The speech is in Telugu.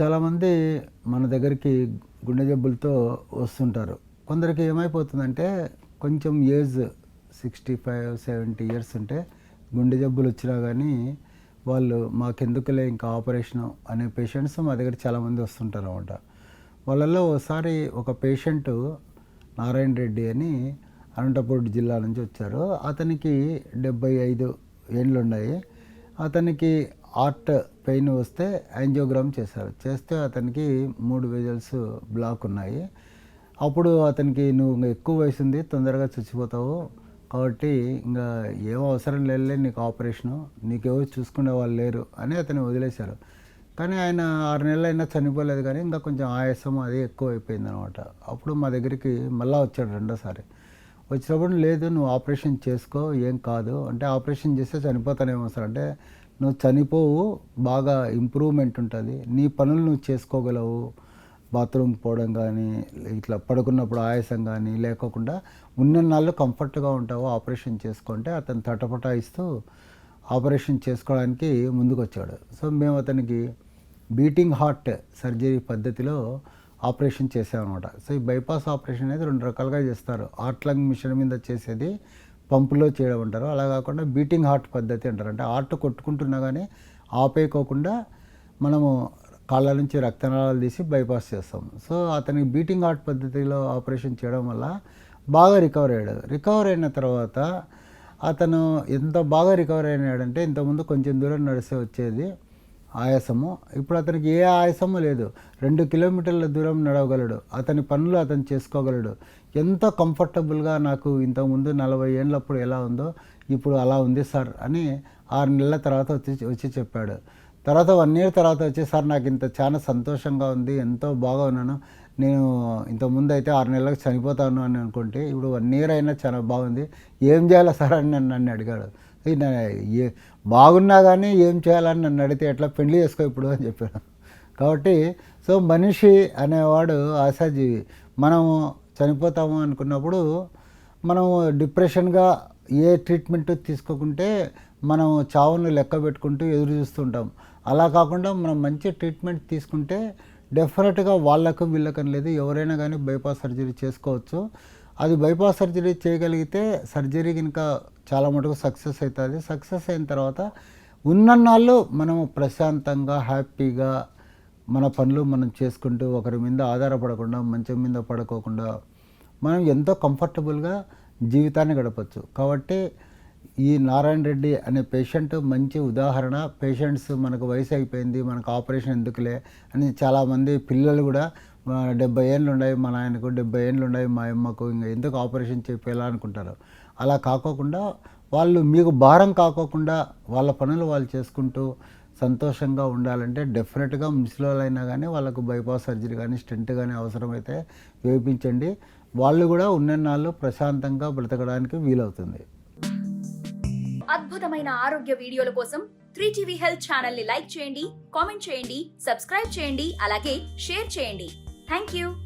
చాలామంది మన దగ్గరికి గుండె జబ్బులతో వస్తుంటారు. కొందరికి ఏమైపోతుందంటే కొంచెం age sixty five seventy years ఉంటే గుండె జబ్బులు వచ్చినా కానీ వాళ్ళు మాకెందుకులే ఇంకా ఆపరేషన్ అనే పేషెంట్స్ మా దగ్గర చాలామంది వస్తుంటారు అనమాట వాళ్ళల్లో ఒకసారి ఒక పేషెంట్ నారాయణ రెడ్డి అని అనంతపురం జిల్లా నుంచి వచ్చారు. అతనికి డెబ్బై ఐదు ఏండ్లు ఉన్నాయి అతనికి ఆర్ట్ పెయిన్ వస్తే యాంజియోగ్రామ్ చేశారు చేస్తే అతనికి మూడు వెజల్స్ బ్లాక్ ఉన్నాయి. అప్పుడు అతనికి నువ్వు ఇంకా ఎక్కువ వయసు ఉంది తొందరగా చచ్చిపోతావు. కాబట్టి ఇంకా ఏం అవసరం లేదులే నీకు ఆపరేషను నీకెవరు చూసుకునే వాళ్ళు లేరు అని అతను వదిలేశారు. కానీ ఆయన ఆరు నెలలు అయినా చనిపోలేదు కానీ ఇంకా కొంచెం ఆయాసం అది ఎక్కువ అయిపోయింది అనమాట అప్పుడు మా దగ్గరికి మళ్ళీ వచ్చాడు రెండోసారి. వచ్చినప్పుడు లేదు నువ్వు ఆపరేషన్ చేసుకో ఏం కాదు. అంటే ఆపరేషన్ చేస్తే చనిపోతానేమో సార్. అంటే నువ్వు చనిపోవు బాగా ఇంప్రూవ్మెంట్ ఉంటుంది. నీ పనులు నువ్వు చేసుకోగలవు. బాత్రూమ్ పోవడం కానీ ఇట్లా పడుకున్నప్పుడు ఆయాసం కానీ లేకోకుండా ఉన్న నాళ్ళు కంఫర్ట్గా ఉంటావు ఆపరేషన్ చేసుకుంటే అతను తటపటాయిస్తూ ఆపరేషన్ చేసుకోవడానికి ముందుకు వచ్చాడు సో మేము అతనికి బీటింగ్ హార్ట్ సర్జరీ పద్ధతిలో ఆపరేషన్ చేసామన్నమాట సో ఈ బైపాస్ ఆపరేషన్ అనేది రెండు రకాలుగా చేస్తారు. హార్ట్ లంగ్ మిషన్ మీద చేసేది పంపులో చేయడం అంటారు. అలా కాకుండా బీటింగ్ హార్ట్ పద్ధతి అంటారు. అంటే హార్ట్ కొట్టుకుంటున్నా కానీ ఆపేయకోకుండా మనము కాళ్ళ నుంచి రక్తనాళాలు తీసి బైపాస్ చేస్తాం. సో అతనికి బీటింగ్ హార్ట్ పద్ధతిలో ఆపరేషన్ చేయడం వల్ల బాగా రికవర్ అయ్యాడు. రికవర్ అయిన తర్వాత అతను ఎంత బాగా రికవర్ అయినాడంటే ఇంతకుముందు కొంచెం దూరం నడిస్తే వచ్చేది ఆయాసము. ఇప్పుడు అతనికి ఏ ఆయాసము లేదు. రెండు కిలోమీటర్ల దూరం నడవగలడు. అతని పనులు అతను చేసుకోగలడు. ఎంతో కంఫర్టబుల్గా నాకు ఇంతకుముందు నలభై ఏళ్ళప్పుడు ఎలా ఉందో ఇప్పుడు అలా ఉంది సార్ అని ఆరు నెలల తర్వాత వచ్చి వచ్చి చెప్పాడు. తర్వాత వన్ ఇయర్ తర్వాత వచ్చి సార్ నాకు ఇంత చాలా సంతోషంగా ఉంది. ఎంతో బాగా ఉన్నాను. నేను ఇంతకుముందు అయితే ఆరు నెలలకు చనిపోతాను అని అనుకుంటే ఇప్పుడు వన్ ఇయర్ అయినా చాలా బాగుంది. ఏం చేయాలి సార్? అని నన్ను నన్ను అడిగాడు. బాగున్నా కానీ ఏం చేయాలని నన్ను అడిగితే ఎట్లా పెళ్ళి చేసుకో ఇప్పుడు అని చెప్పాను కాబట్టి సో మనిషి అనేవాడు ఆశాజీవి. మనము చనిపోతాము అనుకున్నప్పుడు మనం డిప్రెషన్గా ఏ ట్రీట్మెంట్ తీసుకోకుంటే మనం చావును లెక్క పెట్టుకుంటూ ఎదురు చూస్తుంటాం అలా కాకుండా మనం మంచి ట్రీట్మెంట్ తీసుకుంటే డెఫినెట్గా వాళ్ళకు వీళ్ళకని లేదు. ఎవరైనా కానీ బైపాస్ సర్జరీ చేసుకోవచ్చు. అది బైపాస్ సర్జరీ చేయగలిగితే సర్జరీ కనుక చాలా మటుకు సక్సెస్ అవుతుంది. సక్సెస్ అయిన తర్వాత ఉన్నన్నాళ్ళు మనము ప్రశాంతంగా హ్యాపీగా మన పనులు మనం చేసుకుంటూ ఒకరి మీద ఆధారపడకుండా మంచం మీద పడుకోకుండా మనం ఎంతో కంఫర్టబుల్గా జీవితాన్ని గడపచ్చు. కాబట్టి ఈ నారాయణ రెడ్డి అనే పేషెంట్ మంచి ఉదాహరణ. పేషెంట్స్ మనకు వయసు అయిపోయింది మనకు ఆపరేషన్ ఎందుకులే అని చాలామంది పిల్లలు కూడా డెబ్బై ఏళ్ళు ఉన్నాయి మా నాయనకు డెబ్బై ఏళ్ళు ఉన్నాయి మా అమ్మకు ఇంకా ఎందుకు ఆపరేషన్ చెప్పేలా అనుకుంటారు అలా కాకోకుండా వాళ్ళు మీకు భారం కాకోకుండా వాళ్ళ పనులు వాళ్ళు చేసుకుంటూ సంతోషంగా ఉండాలంటే డెఫినెట్గా ముసలివాళ్ళైనా కానీ వాళ్ళకు బైపాస్ సర్జరీ కానీ స్టెంట్ కానీ అవసరమైతే వేపించండి. వాళ్ళు కూడా ఉన్నన్నాళ్ళు ప్రశాంతంగా బ్రతకడానికి వీలవుతుంది. అద్భుతమైన ఆరోగ్య వీడియోల కోసం త్రీ టీవీ హెల్త్ ఛానల్ని లైక్ చేయండి కామెంట్ చేయండి సబ్స్క్రైబ్ చేయండి అలాగే షేర్ చేయండి. Thank you.